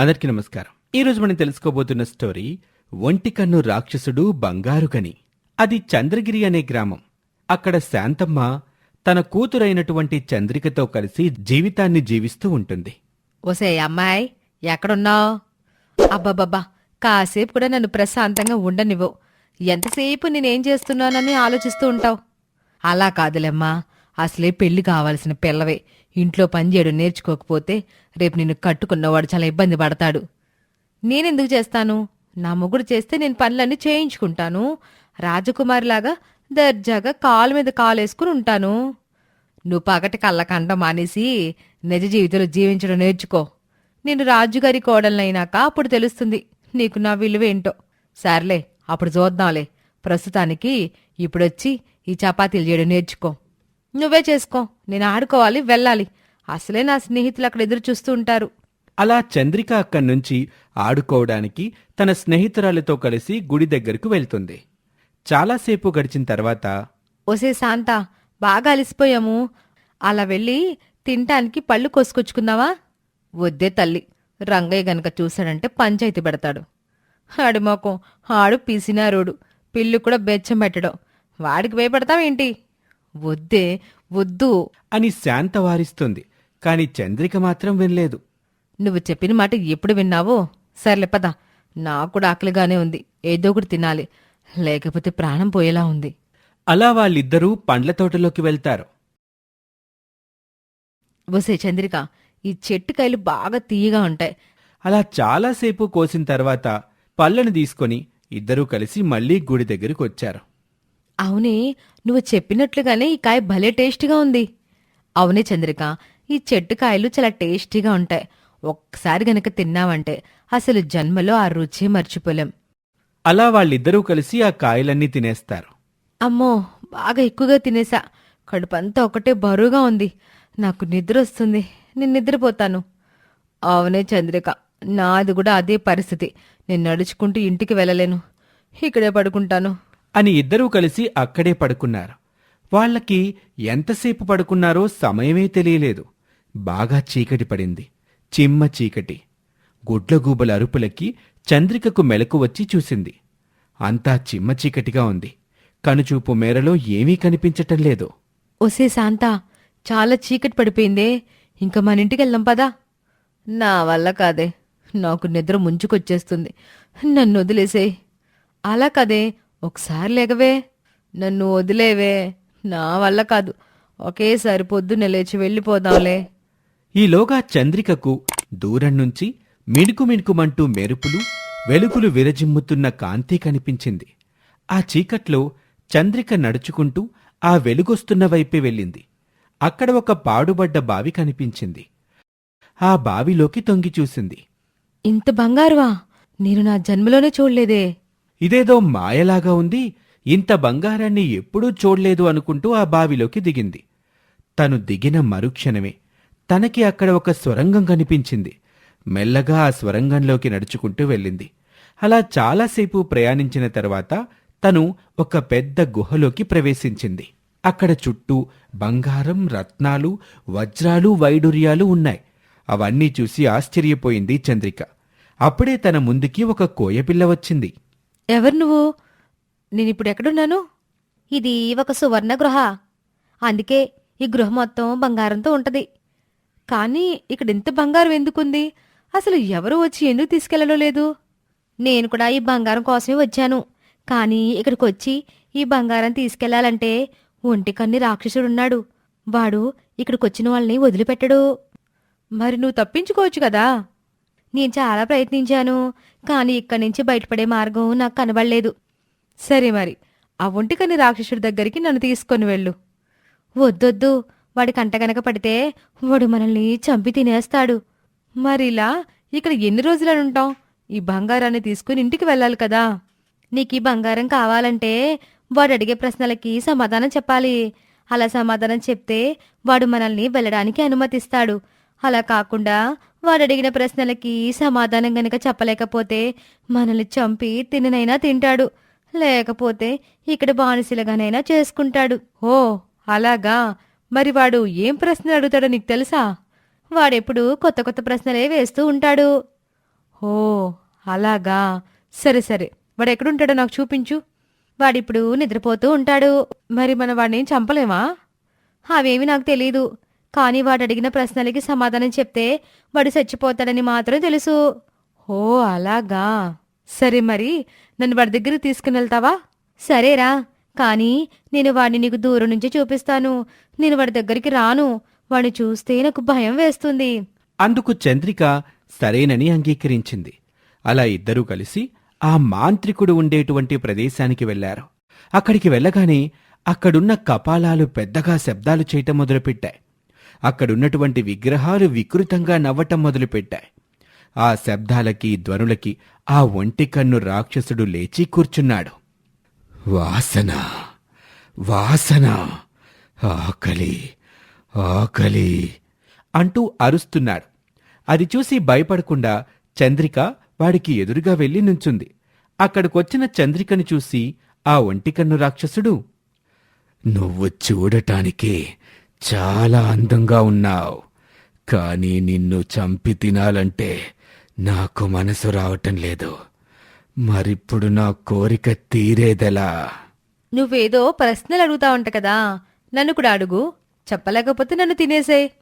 అందరికీ నమస్కారం. ఈరోజు మనం తెలుసుకోబోతున్న స్టోరీ ఒంటి కన్ను రాక్షసుడు బంగారుకని అది చంద్రగిరి అనే గ్రామం. అక్కడ శాంతమ్మ తన కూతురైనటువంటి చంద్రికతో కలిసి జీవితాన్ని జీవిస్తూ ఉంటుంది. ఒసే అమ్మాయి ఎక్కడున్నావు? అబ్బబ్బబ్బా కాసేపు కూడా నన్ను ప్రశాంతంగా ఉండనివ్వు. ఎంతసేపు నేనేం చేస్తున్నానని ఆలోచిస్తూ ఉంటావు? అలా కాదులేమ్మా. అసలే పెళ్ళి కావాల్సిన పిల్లవే. ఇంట్లో పని చేయడం నేర్చుకోకపోతే రేపు నిన్ను కట్టుకున్నవాడు చాలా ఇబ్బంది పడతాడు. నేనెందుకు చేస్తాను? నా మొగుడు చేస్తే నేను పనులన్నీ చేయించుకుంటాను. రాజకుమారిలాగా దర్జాగా కాలు మీద కాలు వేసుకుని ఉంటాను. నువ్వు పగటి కళ్ళకంట మానేసి నిజ జీవితంలో జీవించడం నేర్చుకో. నేను రాజుగారి కోడలనైనాక అప్పుడు తెలుస్తుంది నీకు నా విలువేంటో. సర్లే అప్పుడు చూద్దాంలే. ప్రస్తుతానికి ఇప్పుడొచ్చి ఈ చపాతీలు చేయడం నేర్చుకో. నువ్వే చేసుకో. నేను ఆడుకోవాలి వెళ్ళాలి. అసలే నా స్నేహితులు అక్కడ ఎదురు చూస్తూ ఉంటారు. అలా చంద్రిక అక్కడి నుంచి ఆడుకోవడానికి తన స్నేహితురాలతో కలిసి గుడి దగ్గరకు వెళ్తుంది. చాలాసేపు గడిచిన తర్వాత ఒసే శాంత బాగా అలిసిపోయాము. అలా వెళ్ళి తినటానికి పళ్ళు కోసుకొచ్చుకుందావా? వద్దే తల్లి రంగయ్య గనక చూశాడంటే పంచాయతీ పెడతాడు. ఆడి మొఖం ఆడు పిసినారోడు పిల్లు కూడా బెచ్చం పెట్టడం. వాడికి భయపడతావేంటి? వద్దే వద్దు. అని శాంత వారిస్తుంది. కాని చంద్రిక మాత్రం వినలేదు. నువ్వు చెప్పిన మాట ఎప్పుడు విన్నావో? సర్లే పద. నాకు కూడా ఆకలిగానే ఉంది. ఏదో ఒకటి తినాలి. లేకపోతే ప్రాణం పోయేలా ఉంది. అలా వాళ్ళిద్దరూ పండ్ల తోటలోకి వెళ్తారు. ఒసే చంద్రిక ఈ చెట్టుకాయలు బాగా తీయగా ఉంటాయి. అలా చాలాసేపు కోసిన తర్వాత పళ్ళను తీసుకొని ఇద్దరూ కలిసి మళ్ళీ గుడి దగ్గరికి వచ్చారు. అవునే నువ్వు చెప్పినట్లుగానే ఈ కాయ భలే టేస్టీగా ఉంది. అవునే చంద్రిక ఈ చెట్టు కాయలు చాలా టేస్టీగా ఉంటాయి. ఒక్కసారి గనక తిన్నావంటే అసలు జన్మలో ఆ రుచి మర్చిపోలేం. అలా వాళ్ళిద్దరూ కలిసి ఆ కాయలన్నీ తినేస్తారు. అమ్మో బాగా ఎక్కువగా తినేసా. కడుపంతా ఒకటే బరువుగా ఉంది. నాకు నిద్ర వస్తుంది. నేను నిద్రపోతాను. అవునే చంద్రిక నాది కూడా అదే పరిస్థితి. నేను నడుచుకుంటూ ఇంటికి వెళ్ళలేను. ఇక్కడే పడుకుంటాను. అని ఇద్దరూ కలిసి అక్కడే పడుకున్నారు. వాళ్ళకి ఎంతసేపు పడుకున్నారో సమయమే తెలియలేదు. బాగా చీకటి పడింది. చిమ్మ చీకటి. గుడ్లగూబల అరుపులకి చంద్రికకు మెలకు వచ్చి చూసింది. అంతా చిమ్మ చీకటిగా ఉంది. కనుచూపు మేరలో ఏమీ కనిపించటం లేదు. ఒసే శాంత చాలా చీకటి పడిపోయిందే. ఇంకా మన ఇంటికి వెళ్దాం పదా. నా వల్ల కాదే. నాకు నిద్ర ముంచుకొచ్చేస్తుంది. నన్ను వదిలేసే అలా కదే ఒకసారి లేగవే. నన్ను వదిలేవే. నా వల్ల కాదు. ఒకేసారి పొద్దున్నే లేచి వెళ్ళిపోదాంలే. ఈలోగా చంద్రికకు దూరం నుంచి మిణుకు మిణుకుమంటూ మెరుపులు వెలుగులు విరజిమ్ముతున్న కాంతి కనిపించింది. ఆ చీకట్లో చంద్రిక నడుచుకుంటూ ఆ వెలుగొస్తున్న వైపే వెళ్ళింది. అక్కడ ఒక పాడుబడ్డ బావి కనిపించింది. ఆ బావిలోకి తొంగి చూసింది. ఇంత బంగారువా? నేను నా జన్మలోనే చూడలేదే. ఇదేదో మాయలాగా ఉంది. ఇంత బంగారాన్ని ఎప్పుడూ చూడలేదు అనుకుంటూ ఆ బావిలోకి దిగింది. తను దిగిన మరుక్షణమే తనకి అక్కడ ఒక స్వరంగం కనిపించింది. మెల్లగా ఆ స్వరంగంలోకి నడుచుకుంటూ వెళ్ళింది. అలా చాలాసేపు ప్రయాణించిన తర్వాత తను ఒక పెద్ద గుహలోకి ప్రవేశించింది. అక్కడ చుట్టూ బంగారం రత్నాలు వజ్రాలు వైడూర్యాలు ఉన్నాయి. అవన్నీ చూసి ఆశ్చర్యపోయింది చంద్రిక. అప్పుడే తన ముందుకి ఒక కోయపిల్ల వచ్చింది. ఎవరు నువ్వు? నేనిప్పుడు ఎక్కడున్నాను? ఇది ఒక సువర్ణ గృహ అందుకే ఈ గృహ మొత్తం బంగారంతో ఉంటది. కానీ ఇక్కడ ఇంత బంగారం ఎందుకుంది? అసలు ఎవరు వచ్చి ఎందుకు తీసుకెళ్ళడం లేదు? నేను కూడా ఈ బంగారం కోసమే వచ్చాను. కానీ ఇక్కడికి వచ్చి ఈ బంగారం తీసుకెళ్ళాలంటే ఒంటి కన్ని రాక్షసుడున్నాడు వాడు ఇక్కడికి వచ్చిన వాళ్ళని వదిలిపెట్టడు. మరి నువ్వు తప్పించుకోవచ్చు కదా? నేను చాలా ప్రయత్నించాను. కానీ ఇక్కడి నుంచి బయటపడే మార్గం నాకు కనబడలేదు. సరే మరి ఆ ఒంటికని రాక్షసుడి దగ్గరికి నన్ను తీసుకొని వెళ్ళు. వద్దొద్దు వాడి కంట గనక పడితే వాడు మనల్ని చంపి తినేస్తాడు. మరిలా ఇక్కడ ఎన్ని రోజులని ఉంటాం ఈ బంగారాన్ని తీసుకుని ఇంటికి వెళ్ళాలి కదా. నీకు ఈ బంగారం కావాలంటే వాడు అడిగే ప్రశ్నలకి సమాధానం చెప్పాలి. అలా సమాధానం చెప్తే వాడు మనల్ని వెళ్ళడానికి అనుమతిస్తాడు. అలా కాకుండా వాడు అడిగిన ప్రశ్నలకి సమాధానం గనక చెప్పలేకపోతే మనల్ని చంపి తిననైనా తింటాడు. లేకపోతే ఇక్కడ బానిసలుగానైనా చేసుకుంటాడు. ఓ అలాగా? మరి వాడు ఏం ప్రశ్నలు అడుగుతాడో నీకు తెలుసా? వాడెప్పుడు కొత్త కొత్త ప్రశ్నలే వేస్తూ ఉంటాడు. ఓ అలాగా? సరే సరే. వాడు ఎక్కడుంటాడో నాకు చూపించు. వాడిప్పుడు నిద్రపోతూ ఉంటాడు. మరి మన వాడిని చంపలేమా? అవేమి నాకు తెలీదు. కానీ వాడు అడిగిన ప్రశ్నలకి సమాధానం చెప్తే వాడు చచ్చిపోతాడని మాత్రం తెలుసు. ఓ అలాగా. సరే మరి నన్ను వాడి దగ్గరికి తీసుకుని వెళ్తావా? సరేరా. కానీ నేను వాడిని నీకు దూరం నుంచి చూపిస్తాను. నేను వాడి దగ్గరికి రాను. వాడిని చూస్తే నాకు భయం వేస్తుంది. అందుకు చంద్రిక సరేనని అంగీకరించింది. అలా ఇద్దరూ కలిసి ఆ మాంత్రికుడు ఉండేటువంటి ప్రదేశానికి వెళ్ళారు. అక్కడికి వెళ్ళగానే అక్కడున్న కపాలాలు పెద్దగా శబ్దాలు చేయటం మొదలుపెట్టాయి. అక్కడున్నటువంటి విగ్రహాలు వికృతంగా నవ్వటం మొదలుపెట్టాయి. ఆ శబ్దాలకి ధ్వనులకి ఆ ఒంటి కన్ను రాక్షసుడు లేచి కూర్చున్నాడు. వాసన! వాసన! ఆకలి! ఆకలి! అంటూ అరుస్తున్నాడు. అది చూసి భయపడకుండా చంద్రిక వాడికి ఎదురుగా వెళ్ళి నుంచుంది. అక్కడికొచ్చిన చంద్రికను చూసి ఆ ఒంటికన్ను రాక్షసుడు నువ్వు చూడటానికే చాలా అందంగా ఉన్నావు. కానీ నిన్ను చంపి తినాలంటే నాకు మనసు రావటం లేదు. మరిప్పుడు నా కోరిక తీరేదెలా? నువ్వేదో ప్రశ్నలు అడుగుతా ఉంట కదా. నన్ను కూడా అడుగు. చెప్పలేకపోతే నన్ను తినేసే.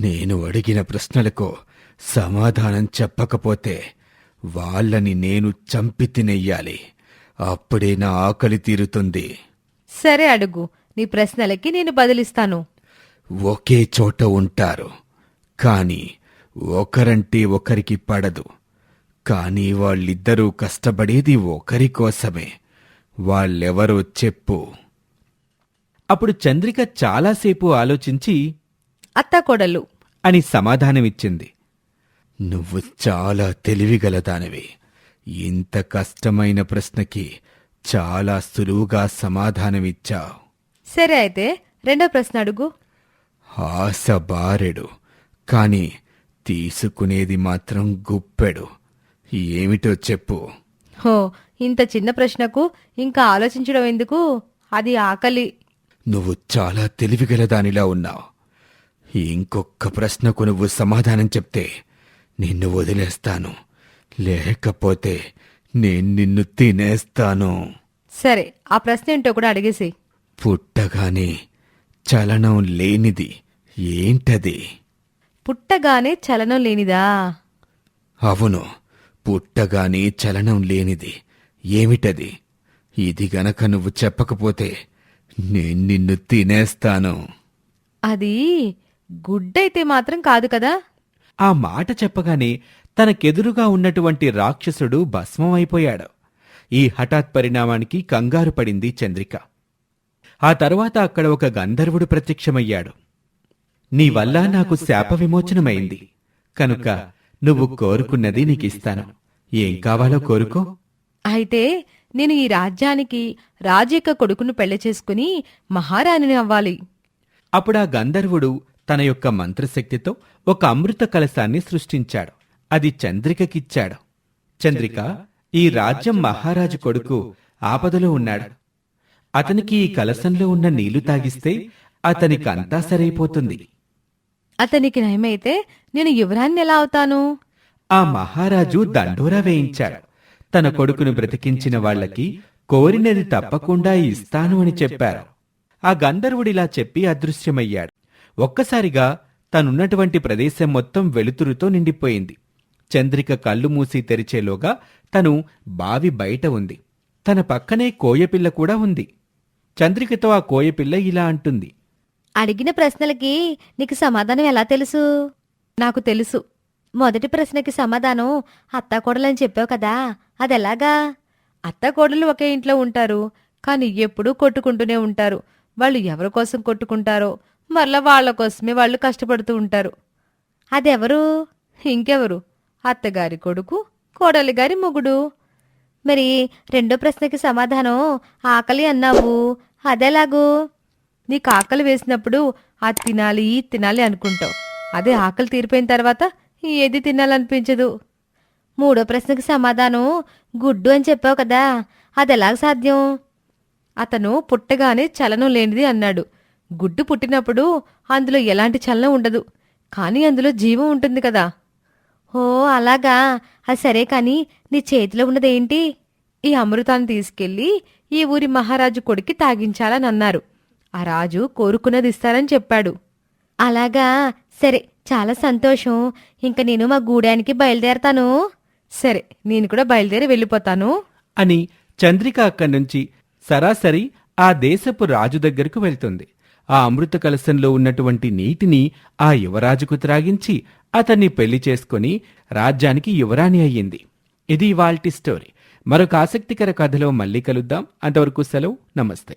నేను అడిగిన ప్రశ్నలకు సమాధానం చెప్పకపోతే వాళ్ళని నేను చంపి తినెయ్యాలి అప్పుడే నా ఆకలి తీరుతుంది. సరే అడుగు. నీ ప్రశ్నలకి నేను బదిలిస్తాను. ఒకే చోట ఉంటారు. కాని ఒకరంటే ఒకరికి పడదు. కాని వాళ్ళిద్దరూ కష్టపడేది ఒకరి కోసమే. వాళ్ళెవరో చెప్పు. అప్పుడు చంద్రిక చాలాసేపు ఆలోచించి అత్తాకోడలు అని సమాధానమిచ్చింది. నువ్వు చాలా తెలివిగలదానివి. ఇంత కష్టమైన ప్రశ్నకి చాలా సులువుగా సమాధానమిచ్చావు. సరే అయితే రెండో ప్రశ్న అడుగు. ఆశ బారెడు కాని తీసుకునేది మాత్రం గుప్పెడు. ఏమిటో చెప్పు. హో ఇంత చిన్న ప్రశ్నకు ఇంకా ఆలోచించడం ఎందుకు? అది ఆకలి. నువ్వు చాలా తెలివిగలదానిలా ఉన్నావు. ఇంకొక ప్రశ్నకు నువ్వు సమాధానం చెప్తే నిన్ను వదిలేస్తాను. లేకపోతే నేను నిన్ను తినేస్తాను. సరే ఆ ప్రశ్న ఏంటో కూడా అడిగేసి పుట్టగానే చలనం లేనిది ఏంటది? పుట్టగానే చలనం లేనిదా? అవును పుట్టగానే చలనం లేనిది. ఏమిటది? ఇది గనక నువ్వు చెప్పకపోతే నేను నిన్ను తినేస్తాను. అది గుడ్డైతే మాత్రం కాదు కదా? ఆ మాట చెప్పగానే తనకెదురుగా ఉన్నటువంటి రాక్షసుడు భస్మమైపోయాడు. ఈ హఠాత్ పరిణామానికి కంగారు పడింది చంద్రిక. ఆ తర్వాత అక్కడ ఒక గంధర్వుడు ప్రత్యక్షమయ్యాడు. నీ వల్ల నాకు శాప విమోచనమైంది. కనుక నువ్వు కోరుకున్నది నీకిస్తాను. ఏం కావాలో కోరుకో. అయితే నేను ఈ రాజ్యానికి రాజు యొక్క కొడుకును పెళ్ళి చేసుకుని మహారాణిని అవ్వాలి. అప్పుడు ఆ గంధర్వుడు తన యొక్క మంత్రశక్తితో ఒక అమృత కలశాన్ని సృష్టించాడు. అది చంద్రికకిచ్చాడు. చంద్రిక ఈ రాజ్యం మహారాజు కొడుకు ఆపదలో ఉన్నాడు. అతనికి ఈ కలశంలో ఉన్న నీళ్ళు తాగిస్తే అతనికంతా సరైపోతుంది. అతనికి నయమైతే నేను యువరాన్ని ఎలా అవుతాను? ఆ మహారాజు దండోరా వేయించాడు. తన కొడుకును బ్రతికించిన వాళ్ళకి కోరినది తప్పకుండా ఇస్తాను అని చెప్పారు. ఆ గంధర్వుడిలా చెప్పి అదృశ్యమయ్యాడు. ఒక్కసారిగా తనున్నటువంటి ప్రదేశం మొత్తం వెలుతురుతో నిండిపోయింది. చంద్రిక కళ్ళు మూసి తెరిచేలోగా తను బావి బయట ఉంది. తన పక్కనే కోయపిల్ల కూడా ఉంది. చంద్రికతో ఆ కోయపిల్ల ఇలా అంటుంది. అడిగిన ప్రశ్నలకి నీకు సమాధానం ఎలా తెలుసు? నాకు తెలుసు. మొదటి ప్రశ్నకి సమాధానం అత్తాకోడలని చెప్పావు కదా అదెలాగా? అత్తాకోడలు ఒకే ఇంట్లో ఉంటారు కానీ ఎప్పుడూ కొట్టుకుంటూనే ఉంటారు. వాళ్ళు ఎవరి కోసం కొట్టుకుంటారో మరలా వాళ్ళ కోసమే వాళ్ళు కష్టపడుతూ ఉంటారు. అదెవరు? ఇంకెవరు? అత్తగారి కొడుకు కోడలి గారి మొగుడు. మరి రెండో ప్రశ్నకి సమాధానం ఆకలి అన్నావు అదెలాగూ? నీకు ఆకలి వేసినప్పుడు అది తినాలి ఇది తినాలి అనుకుంటావు. అదే ఆకలి తీరిపోయిన తర్వాత ఏది తినాలనిపించదు. మూడో ప్రశ్నకి సమాధానం గుడ్డు అని చెప్పావు కదా అది ఎలాగ సాధ్యం? అతను పుట్టగానే చలనం లేనిది అన్నాడు. గుడ్డు పుట్టినప్పుడు అందులో ఎలాంటి చలనం ఉండదు కానీ అందులో జీవం ఉంటుంది కదా. ఓ అలాగా. అది సరే కానీ నీ చేతిలో ఉన్నదేంటి? ఈ అమృతాన్ని తీసుకెళ్ళి ఈ ఊరి మహారాజు కొడుక్కి తాగించాలని అన్నారు. ఆ రాజు కోరుకున్నది ఇస్తారని చెప్పాడు. అలాగా? సరే చాలా సంతోషం. ఇంక నేను మా గూడానికి బయలుదేరతాను. సరే నేను కూడా బయలుదేరి వెళ్ళిపోతాను. అని చంద్రిక అక్కడి నుంచి సరాసరి ఆ దేశపు రాజు దగ్గరకు వెళ్తుంది. ఆ అమృత కలశంలో ఉన్నటువంటి నీటిని ఆ యువరాజుకు త్రాగించి అతన్ని పెళ్ళి చేసుకుని రాజ్యానికి యువరాణి అయ్యింది. ఇది ఇవాల్టి స్టోరీ. మరొక ఆసక్తికర కథలో మళ్ళీ కలుద్దాం. అంతవరకు సెలవు. నమస్తే.